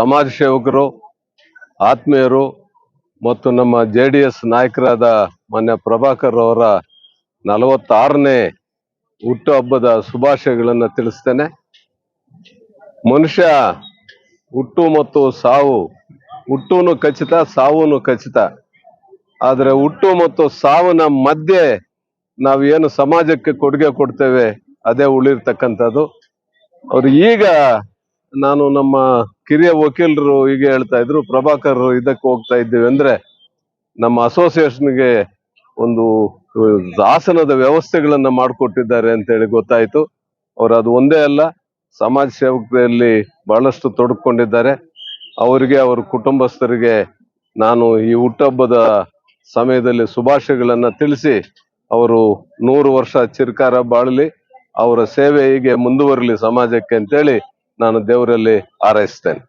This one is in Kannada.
ಸಮಾಜ ಸೇವಕರು, ಆತ್ಮೀಯರು ಮತ್ತು ನಮ್ಮ ಜೆ ಡಿ ಎಸ್ ನಾಯಕರಾದ ಮಾನ್ಯ ಪ್ರಭಾಕರ್ ಅವರ ನಲವತ್ತಾರನೇ ಹುಟ್ಟುಹಬ್ಬದ ಶುಭಾಶಯಗಳನ್ನು ತಿಳಿಸ್ತೇನೆ. ಮನುಷ್ಯ ಹುಟ್ಟು ಮತ್ತು ಸಾವು, ಹುಟ್ಟೂನು ಖಚಿತ, ಸಾವೂನು ಖಚಿತ. ಆದರೆ ಹುಟ್ಟು ಮತ್ತು ಸಾವಿನ ಮಧ್ಯೆ ನಾವು ಏನು ಸಮಾಜಕ್ಕೆ ಕೊಡುಗೆ ಕೊಡ್ತೇವೆ, ಅದೇ ಉಳಿರ್ತಕ್ಕಂಥದ್ದು. ಅವ್ರು ಈಗ ನಾನು ನಮ್ಮ ಕಿರಿಯ ವಕೀಲರು ಈಗ ಹೇಳ್ತಾ ಇದ್ರು ಪ್ರಭಾಕರ್ ಇದಕ್ಕೆ ಹೋಗ್ತಾ ಇದ್ದೇವೆ ಅಂದ್ರೆ ನಮ್ಮ ಅಸೋಸಿಯೇಷನ್ಗೆ ಒಂದು ಆಸನದ ವ್ಯವಸ್ಥೆಗಳನ್ನ ಮಾಡಿಕೊಟ್ಟಿದ್ದಾರೆ ಅಂತ ಹೇಳಿ ಗೊತ್ತಾಯ್ತು. ಅವ್ರು ಅದು ಒಂದೇ ಅಲ್ಲ, ಸಮಾಜ ಸೇವಕರಲ್ಲಿ ಬಹಳಷ್ಟು ತೊಡಕೊಂಡಿದ್ದಾರೆ ಅವರಿಗೆ, ಅವರ ಕುಟುಂಬಸ್ಥರಿಗೆ ನಾನು ಈ ಹುಟ್ಟಹಬ್ಬದ ಸಮಯದಲ್ಲಿ ಶುಭಾಶಯಗಳನ್ನ ತಿಳಿಸಿ, ಅವರು ನೂರು ವರ್ಷ ಚಿರ್ಕಾರ ಬಾಳಲಿ, ಅವರ ಸೇವೆ ಹೀಗೆ ಮುಂದುವರಲಿ ಸಮಾಜಕ್ಕೆ ಅಂತೇಳಿ ನಾನು ದೇವರಲ್ಲಿ ಹಾರೈಸ್ತೇನೆ